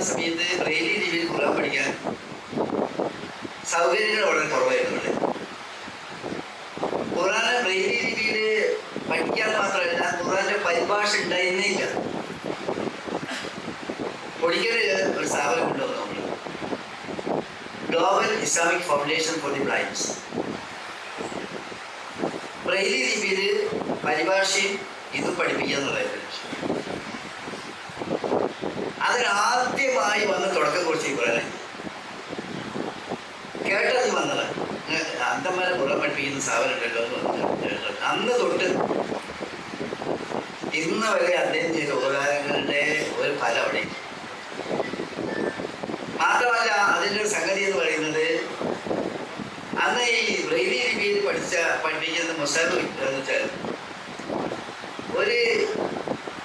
പഠിക്കുന്ന സമയത്ത് ബ്രെയിലി ലിപിയിൽ ഖുറാൻ പഠിക്കാൻ സൗകര്യങ്ങൾ വളരെ കുറവായിരുന്നു ഇവിടെ ഖുറാനെ ബ്രെയിലി ലിപിയിൽ പഠിക്കാൻ മാത്രമല്ല ഖുറാന്റെ പരിഭാഷ ഉണ്ടായിരുന്നേ ഇല്ല ഒരിക്കൽ ഒരു സ്ഥാപനം കൊണ്ടുവന്നു നമ്മൾ global Islamic foundation for the blinds braille ലിപിയിൽ പരിഭാഷയും ഇത് പഠിപ്പിക്കുക എന്നുള്ളതായിരുന്നു ലക്ഷ്യം. ഉണ്ടല്ലോ എന്ന് പറഞ്ഞു അന്ന് തൊട്ട് ഇന്ന് വരെ അദ്ദേഹം ചെയ്ത ഉപകാരങ്ങളുടെ ഒരു ഫലം അവിടെ. മാത്രമല്ല അതിന്റെ സംഗതി എന്ന് പറയുന്നത് അന്ന് ഈ ബ്രെയിലി ലിപിയിൽ പഠിച്ച പഠിപ്പിക്കുന്ന മുസാബ് എന്ന് വെച്ചാൽ ഒരു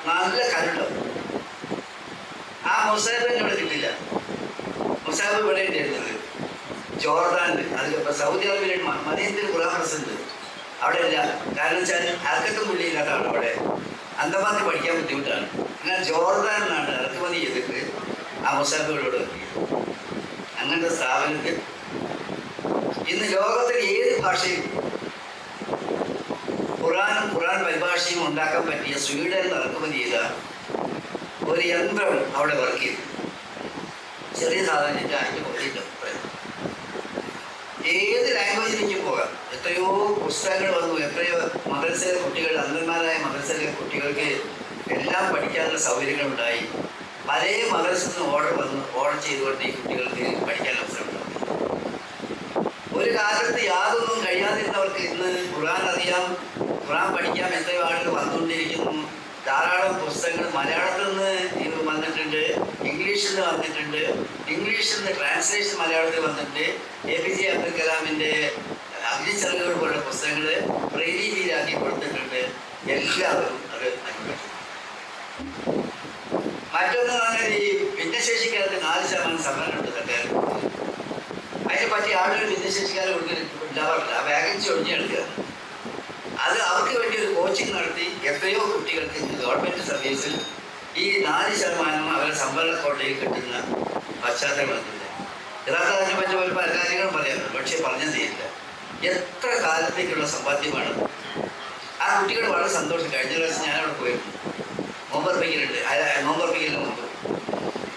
നല്ല കല്ലുണ്ടാവും. ആ മുസാബ് ഇവിടെ കിട്ടില്ല. മുസാബ് ഇവിടെ ഉണ്ടായിരുന്നത് ജോർദാനിൽ അതിലിപ്പോ സൗദി അറേബ്യയിൽ മദീനത്തിൽ ഖുറാൻ ഉണ്ട് അവിടെ ഇല്ല കാരണം വെച്ചാൽ അർക്കത്തും പുള്ളിയില്ലാത്തതാണ് അവിടെ. അന്തമാർക്ക് പഠിക്കാൻ ബുദ്ധിമുട്ടാണ്. എന്നാൽ ജോർദാനിലാണ് ഇറക്കുമതി ചെയ്തിട്ട് ആ മുസാഫുകളോട് അങ്ങനത്തെ സ്ഥാപനത്തിൽ. ഇന്ന് ലോകത്തിൽ ഏത് ഭാഷയും ഖുറാനും ഖുറാൻ പരിഭാഷയും ഉണ്ടാക്കാൻ പറ്റിയ സ്വീഡനിൽ ഇറക്കുമതി ചെയ്ത ഒരു യന്ത്രം അവിടെ വർക്ക് ചെയ്തു. ചെറിയ സാധനം എന്റെ അതിന്റെ പുറത്തേക്ക് ഏത് ലാംഗ്വേജിലേക്കും പോകാം? എത്രയോ പുസ്തകങ്ങൾ വന്നു എത്രയോ മദ്രസയിലെ കുട്ടികൾ അന്ധന്മാരായ മദ്രസയിലെ കുട്ടികൾക്ക് എല്ലാം പഠിക്കാനുള്ള സൗകര്യങ്ങൾ ഉണ്ടായി. പല മദ്രസയിൽ നിന്ന് ഓർഡർ വന്ന് ഓർഡർ ചെയ്തുകൊണ്ട് ഈ കുട്ടികൾക്ക് പഠിക്കാൻ അവസരം ഒരു കാലത്ത് യാതൊന്നും കഴിയാതിരുന്നവർക്ക് ഇന്ന് ഖുർആൻ അറിയാം ഖുർആൻ പഠിക്കാം എത്രയോ ആളുകൾ വന്നുകൊണ്ടിരിക്കുന്നു. ധാരാളം പുസ്തകങ്ങൾ മലയാളത്തിൽ നിന്ന് വന്നിട്ടുണ്ട്. ഇംഗ്ലീഷിൽ നിന്ന് വന്നിട്ടുണ്ട്. ഇംഗ്ലീഷിൽ നിന്ന് ട്രാൻസ്ലേഷൻ മലയാളത്തിൽ വന്നിട്ടുണ്ട്. എ പി ജെ അബ്ദുൽ കലാമിന്റെ അഗ്നിച്ചറകൾ പോലുള്ള പുസ്തകങ്ങൾ ബ്രെയിലിയിലാക്കി കൊടുത്തിട്ടുണ്ട് എല്ലാവരും അത് അനുഭവിച്ചു. മറ്റൊന്ന് പറഞ്ഞാൽ ഈ ഭിന്നശേഷിക്കാർക്ക് നാല് ശതമാനം സംവരണം ഉണ്ട് സർക്കാർ. അതിനെ പറ്റി ആളുകൾ ഭിന്നശേഷിക്കാരെ ഉണ്ടാവാറില്ല. ആ വാഗൻസി ഒഴിഞ്ഞെടുക്കുക അത് അവർക്ക് വേണ്ടി ഒരു കോച്ചിങ് നടത്തി എത്രയോ കുട്ടികൾക്ക് ഗവൺമെന്റ് സർവീസിൽ ഈ നാല് ശതമാനം സംവരണ കോട്ടയിൽ കിട്ടുന്ന പശ്ചാത്തലങ്ങളൊന്നുമില്ല യഥാർത്ഥ അതിനെ പറ്റി ഒരു പല കാര്യങ്ങളും പറയാറുണ്ട് പക്ഷേ പറഞ്ഞു തീരില്ല എത്ര കാലത്തേക്കുള്ള സമ്പാദ്യമാണ്. ആ കുട്ടികൾ വളരെ സന്തോഷം. കഴിഞ്ഞ പ്രാവശ്യം ഞാൻ അവിടെ പോയിരുന്നു നോമ്പർപ്പിക്കലുണ്ട് നോമ്പർപ്പിക്കലിന് മുമ്പ്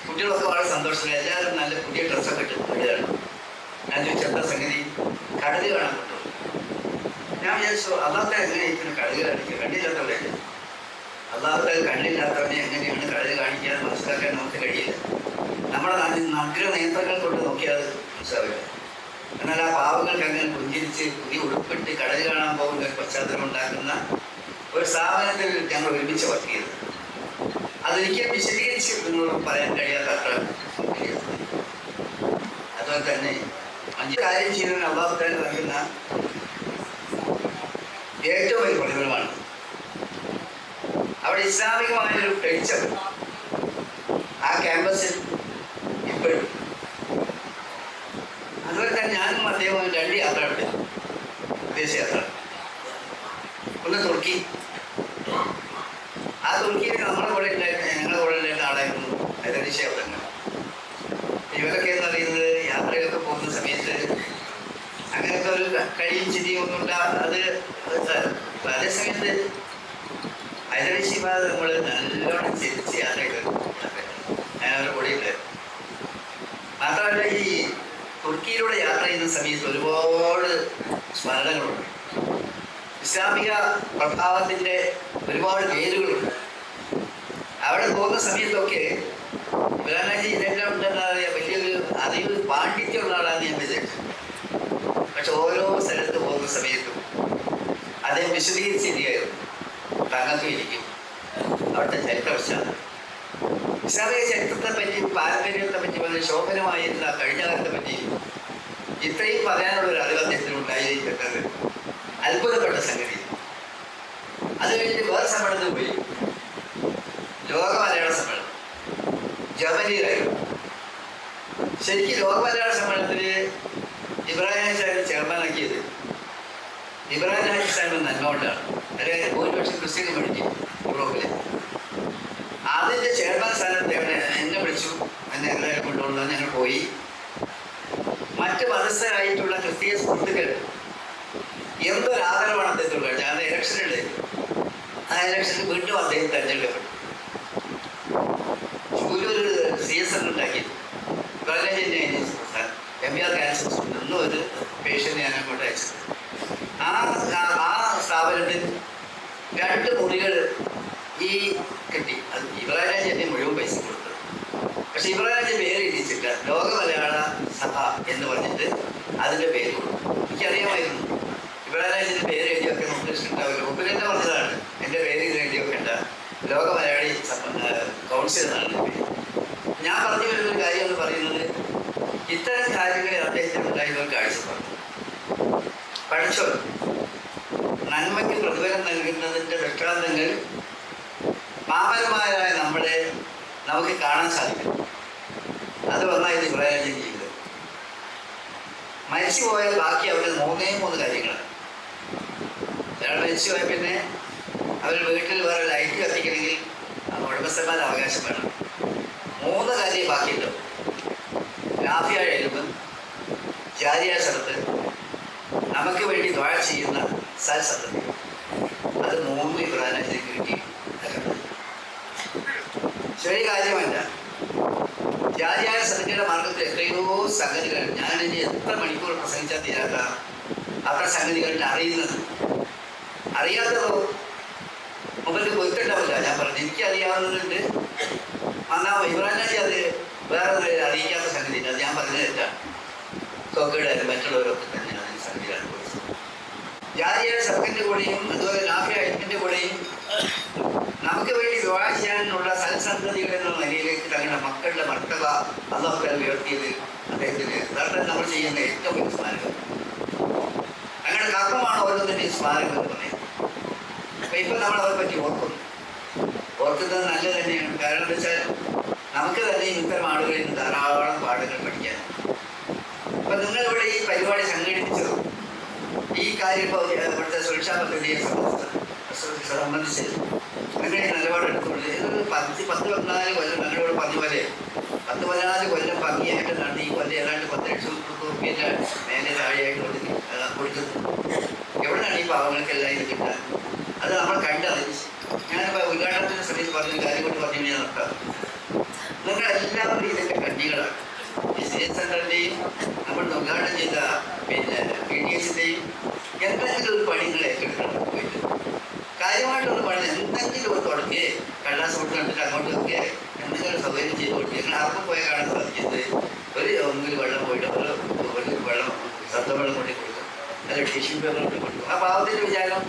കുട്ടികളൊക്കെ വളരെ സന്തോഷത്തിൽ എല്ലാവരും നല്ല പുതിയ ഡ്രസ്സൊക്കെ ഇട്ട് വിടുകയാണ് ഞാൻ ചോദിച്ചു എന്താ സംഗതി? കടൽ കാണാൻ പറ്റുമോ ഞാൻ വിചാരിച്ചു അല്ലാത്ത എങ്ങനെയായിരിക്കും കടൽ കാണിക്കുക കണ്ണില്ലാത്തവരല്ലേ? അല്ലാത്ത കണ്ണില്ലാത്തവനെ എങ്ങനെയാണ് കഴിവ് കാണിക്കാൻ മനസ്സിലാക്കാൻ നമുക്ക് കഴിയില്ല. നമ്മുടെ നാട്ടിൽ നഗ്ര നേത്രങ്ങൾ കൊണ്ട് നോക്കിയാൽ മനസ്സിലാവില്ല. എന്നാൽ ആ പാവങ്ങൾക്ക് അങ്ങനെ പുഞ്ചിരിച്ച് പുതിയ ഉടുപ്പിട്ട് കടൽ കാണാൻ പോകുന്ന ഒരു പശ്ചാത്തലം ഉണ്ടാക്കുന്ന ഒരു സ്ഥാപനത്തിൽ ഞങ്ങൾ ഒരുമിച്ച് വർക്ക് ചെയ്തത് അതൊരിക്കൽ വിശദീകരിച്ച് നിങ്ങളോട് പറയാൻ കഴിയാത്ത അത്ര അതുപോലെ തന്നെ അഞ്ച് കാര്യം ചെയ്യുന്ന അള്ളാഹുത്താൻ നൽകുന്ന ഏറ്റവും ഇസ്ലാമികമായൊരു വെളിച്ചം ആ ക്യാമ്പസിൽ ഇപ്പോഴും. അതുപോലെ തന്നെ ഞാനും അദ്ദേഹവും രണ്ട് യാത്ര ഉണ്ട്. വിദേശയാത്ര ഒന്ന് തുർക്കി. ആ തുർക്കിയിൽ നമ്മുടെ കൂടെ ഉണ്ടായിരുന്ന ഞങ്ങളുടെ കൂടെ ഉണ്ടായിരുന്ന ആളായിരുന്നു ഹൈദരീഷ അബ്ദങ്ങൾ ഇവരൊക്കെ എന്ന് പറയുന്നത് യാത്രയൊക്കെ പോകുന്ന സമയത്ത് അങ്ങനത്തെ ഒരു കഴിയും ചിരിയും ഒന്നും ഉണ്ടാ അത് അതേ ഹൈദരീഷി നമ്മൾ നല്ലോണം ചിരിച്ച് യാത്രയൊക്കെ ഞാൻ അവരുടെ കൂടെ മാത്രമല്ല ഈ തുർക്കിയിലൂടെ യാത്ര ചെയ്യുന്ന സമയത്ത് ഒരുപാട് സ്മരണകളുണ്ട്. ഇസ്ലാമിക പ്രഭാവത്തിന്റെ ഒരുപാട് പേരുകളുണ്ട്. അവിടെ പോകുന്ന സമയത്തൊക്കെ ഇബ്രാഹിംജി ഇതെല്ലാം ഉണ്ടെന്ന് അറിയാം. വലിയൊരു അറിവ് പാണ്ഡിത്യമുള്ള ആളാണ് ഞാൻ വിചാരിച്ചത്. പക്ഷെ ഓരോ സ്ഥലത്ത് പോകുന്ന സമയത്തും അദ്ദേഹം വിശദീകരിച്ചിരിക്കുകയായിരുന്നു. ഇരിക്കും അവിടുത്തെ ചരിത്ര പശ്ചാത്തലം ഇസ്ലാമിക ചരിത്രത്തെ പറ്റി പാരമ്പര്യത്തെ പറ്റി വളരെ ശോഭനമായിരുന്ന കഴിഞ്ഞ കാലത്തെ പറ്റി ഇത്രയും പറയാനുള്ള ഒരു അറിവ് അദ്ദേഹത്തിന് ഉണ്ടായിരിക്കുന്നത് അത്ഭുതപ്പെട്ട സംഗതി അത് കഴിഞ്ഞ് വേറെ സമ്മേളനത്തിൽ പോയി. ലോക മലയാള സമ്മേളനം ജർമ്മനിയിലായിരുന്നു ശരിക്കും ലോക മലയാള സമ്മേളനത്തിൽ ഇബ്രാഹിം ചെയർമാൻ ചെയർമാനാക്കിയത്. ഇബ്രാഹിം നന്മ കൊണ്ടാണ് അതായത് കുരിശിന് വേണ്ടി യൂറോപ്പിൽ അതിന്റെ ചെയർമാൻ സ്ഥാനത്ത് എന്നെ വിളിച്ചു. എന്നെ എല്ലാവരും കൊണ്ടുവന്നു ഞങ്ങൾ പോയി. മറ്റ് മതസ്ഥരായിട്ടുള്ള ക്രിസ്തീയ സുഹൃത്തുക്കൾ എന്തൊരു ആദരവാണ് അദ്ദേഹത്തോട് കാണിച്ചത് അത് ഇലക്ഷനുണ്ട് ആ ഇലക്ഷൻ വീണ്ടും അദ്ദേഹം തെരഞ്ഞെടുക്കപ്പെട്ടു. ഒരു സീസൺ ഉണ്ടാക്കി. കോളേജിന്റെ എം ബി ആർ ക്യാൻസർ ഇന്നും ഒരു പേഷ്യന്റ് ഞാൻ അങ്ങോട്ട് അയച്ചത് ആ ആ സ്ഥാപനത്തിൽ രണ്ട് മുറികൾ ഈ കെട്ടി. അത് ഇബ്രാഹിം എന്നെ മുഴുവൻ പൈസ കൊടുത്തത് പക്ഷെ ഇബ്രാഹിം പേര് ഇരിച്ചില്ല ലോക മലയാള സഭ എന്ന് പറഞ്ഞിട്ട് അതിന്റെ പേര് കൊടുത്തു. എനിക്കറിയാമായിരുന്നു. ഇബ്രാഹിമിന്റെ പേര് എഴുതിയൊക്കെ നമുക്ക് ഇഷ്ടമുണ്ടാവില്ല. മുമ്പിൽ തന്നെ പറഞ്ഞതാണ്. എന്റെ പേര് ഇത് എഴുതി വെക്കേണ്ട. ലോക മലയാളി കൗൺസിൽ എന്നാണ് പേര്. ഞാൻ പറഞ്ഞു വരുന്ന ഒരു കാര്യം എന്ന് പറയുന്നത് ഇത്തരം കാര്യങ്ങളിൽ അദ്ദേഹത്തിന് ഉണ്ടായിരുന്ന കാഴ്ചപ്പാട്. പഠിച്ചോ നന്മയ്ക്ക് പ്രതിഫലം നൽകുന്നതിന്റെ ദൃഷ്ടാന്തങ്ങൾ പാമരന്മാരായ നമ്മളെ നമുക്ക് കാണാൻ സാധിക്കും. അത് വന്നായത് ഇബ്രാഹിം ജീവിതം മരിച്ചു പോയാൽ ബാക്കി അവരുടെ മൂന്നേ മൂന്ന് കാര്യങ്ങളാണ്. ഒരാൾ മരിച്ചു പോയാൽ പിന്നെ അവർ വീട്ടിൽ വേറെ ലൈറ്റ് കത്തിക്കണമെങ്കിൽ ഉടമസ്ഥന്മാരുടെ അവകാശം വേണം മൂന്ന് കാര്യം ബാക്കിയുണ്ട് ലാഫിയ എഴുതും ജാരിയ സ്ഥലത്ത് നമുക്ക് വേണ്ടി ദ്വാഴ ചെയ്യുന്ന സൽസത്ത് അത് മൂന്ന് ഇബ്രാഹിം കിട്ടി. ചെറിയ കാര്യമല്ല. ജാതിയായ സദ്യയുടെ മാർഗത്തിൽ എത്രയോ സംഗതികൾ. ഞാൻ ഇനി എത്ര മണിക്കൂർ പ്രസംഗിച്ചാൽ തീരാത്ത അത്ര സംഗതികളിൽ അറിയുന്നത്? അറിയാത്തതോ? മുമ്പിൽ പൊയ്ക്കുണ്ടാവില്ല ഞാൻ പറഞ്ഞു എനിക്ക് അറിയാവുന്നതുണ്ട് വന്നാ ഇബ്രാഹിം അത് വേറെ അറിയിക്കാത്ത സംഗതി അത് ഞാൻ പറഞ്ഞത് തെറ്റാണ് തോക്കയുടെ മറ്റുള്ളവരൊക്കെ തന്നെയാണ് സംഗതി അനുഭവിച്ചത് ജാതിയായ സർക്കിന്റെ കൂടെയും അതുപോലെ ലാഫിയ ഐക്യന്റെ കൂടെയും നമുക്ക് വേണ്ടി വിവാഹം ചെയ്യാനുള്ള സൽസന്തതികൾ എന്ന നിലയിലേക്ക് തങ്ങളുടെ മക്കളുടെ മർത്തവ അള്ളാഹുക്കാർ ഉയർത്തിയത് അദ്ദേഹത്തിന്. അതാണ് നമ്മൾ ചെയ്യുന്ന ഏറ്റവും വലിയ സ്മാരകം. തങ്ങളുടെ കർമ്മമാണ് ഓരോന്നിന്റെയും സ്മാരകം എന്ന് പറയുന്നത്. അപ്പൊ ഇപ്പൊ നമ്മൾ അവരെ പറ്റി ഓർക്കുന്നു. ഓർക്കുന്നത് നല്ലത് തന്നെയാണ്. കാരണം എന്താ വെച്ചാൽ നമുക്ക് തന്നെ ഇത്തരം ആളുകളിൽ നിന്ന് ധാരാളം പാഠങ്ങൾ പഠിക്കാൻ. അപ്പൊ നിങ്ങൾ ഇവിടെ ഈ പരിപാടി സംഘടിപ്പിച്ചത്? കാര്യം ഇപ്പോൾ ഇവിടുത്തെ സുരക്ഷാ പദ്ധതിയെ സംബന്ധിച്ച് അങ്ങനെ നിലപാടെടുത്തുകൊണ്ട് ഇതൊരു പത്ത് പത്ത് പതിനാല് കൊല്ലം ഞങ്ങളിവിടെ പറഞ്ഞ വരെ പത്ത് പതിനാല് കൊല്ലം ഭംഗിയായിട്ട് ഈ കൊല്ലം ഏതാണ്ട് പത്ത് ലക്ഷം റുപ്യന്റെ മേലെ താഴെയായിട്ട് കൊടുക്കുന്നത് എവിടെയാണ് ഈ ഇത് കിട്ടാൻ? അത് നമ്മൾ കണ്ടറിഞ്ഞ്. ഞാനിപ്പോൾ ഉദ്ഘാടനത്തിന് സമയത്ത് പറഞ്ഞ കാര്യം കൊണ്ട് പറഞ്ഞു ഞാൻ എല്ലാവരും ഇതിന്റെ കണ്ണികളാണ്. സെന്ററിന്റെയും നമ്മൾ ഉദ്ഘാടനം ചെയ്ത പിന്നെ പി ഡി എസിന്റെയും എന്തെങ്കിലും ഒരു പണികളെ പോയിട്ട് കാര്യമായിട്ടുള്ള പണി എന്തെങ്കിലും ഒരു തുടങ്ങി കള്ളാസ് കൊണ്ട് കണ്ടിട്ട് അങ്ങോട്ട് വെക്കുക എന്തെങ്കിലും സൗകര്യം ചെയ്ത് കൊടുക്കുക ഞങ്ങൾ ആർക്കും പോയി കാണാൻ സാധിക്കുന്നത് ഒരു ഒന്നിൽ വെള്ളം പോയിട്ട് ഒരു ഒരു വെള്ളം ശബ്ദവെള്ളം കൊണ്ടു കൊടുക്കും. അല്ല ടിഷ്യൂ പേപ്പർ കൊണ്ട് കൊടുക്കും. ആ പാവത്തിന്റെ വിചാരം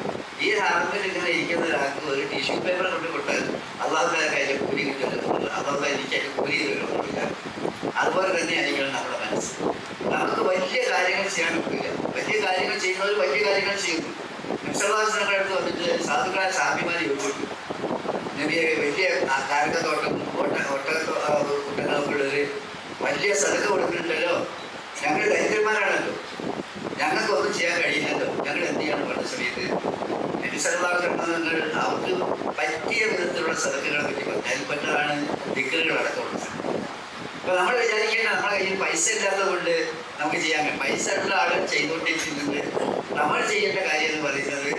ഈ ഹാർമിൽ ഇങ്ങനെ ഇരിക്കുന്ന ഒരാൾക്ക് ഒരു ടിഷ്യൂ പേപ്പർ കൊണ്ട് കൊടുത്താൽ അള്ളാഹുക്കാരെ അതിന്റെ കൂലി കിട്ടുന്നത് അള്ളാഹു എനിക്ക് അതിന്റെ കൂലി തരുമെന്ന് അതുപോലെ തന്നെയായിരിക്കണം നമ്മുടെ മനസ്സ് നമുക്ക് വലിയ കാര്യങ്ങൾ ചെയ്യാൻ പറ്റില്ല വലിയ കാര്യങ്ങൾ ചെയ്യുന്നവർ വലിയ കാര്യങ്ങൾ ചെയ്യുന്നു നിക്ഷേപാസനങ്ങളുടെ അടുത്ത് വന്നിട്ട് സാധുക്കളായ സാമ്യമാരെ ചോദിച്ചു നബിയെ വലിയ കാരക്കത്തോട്ടം ഒട്ട ഒട്ട വലിയ സതക കൊടുക്കുന്നുണ്ടല്ലോ ഞങ്ങൾ ദരിദ്രന്മാരാണല്ലോ ഞങ്ങൾക്ക് ഒന്നും ചെയ്യാൻ കഴിയില്ലല്ലോ ഞങ്ങൾ എന്ത് ചെയ്യണം പറഞ്ഞ സമയത്ത് നബിസലാഹങ്ങൾ അവർക്ക് പറ്റിയ വിധത്തിലുള്ള സതക്കുകളെ പറ്റി പറഞ്ഞു അതിൽ പെട്ടതാണ് ദിക്കറുകൾ അടക്കമുള്ളത് അപ്പൊ നമ്മൾ വിചാരിക്കേണ്ട നമ്മുടെ കയ്യിൽ പൈസ ഇല്ലാത്തത് കൊണ്ട് നമുക്ക് ചെയ്യാൻ പൈസ ഉള്ള ആളുകൾ ചെയ്തുകൊണ്ടിരിക്കുന്നുണ്ട് നമ്മൾ ചെയ്യേണ്ട കാര്യം എന്ന് പറയുന്നത്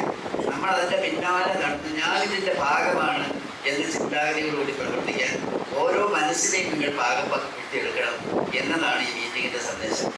നമ്മൾ അതിന്റെ പിന്നാലെ നടന്ന് ഞാൻ ഇതിന്റെ ഭാഗമാണ് എന്ന ചിന്താഗതികളോട് പ്രവർത്തിക്കാൻ ഓരോ മനസ്സിനെയും നിങ്ങൾ ഭാഗപ്പെടുത്തിയെടുക്കണം എന്നതാണ് ഈ മീറ്റിങ്ങിന്റെ സന്ദേശം.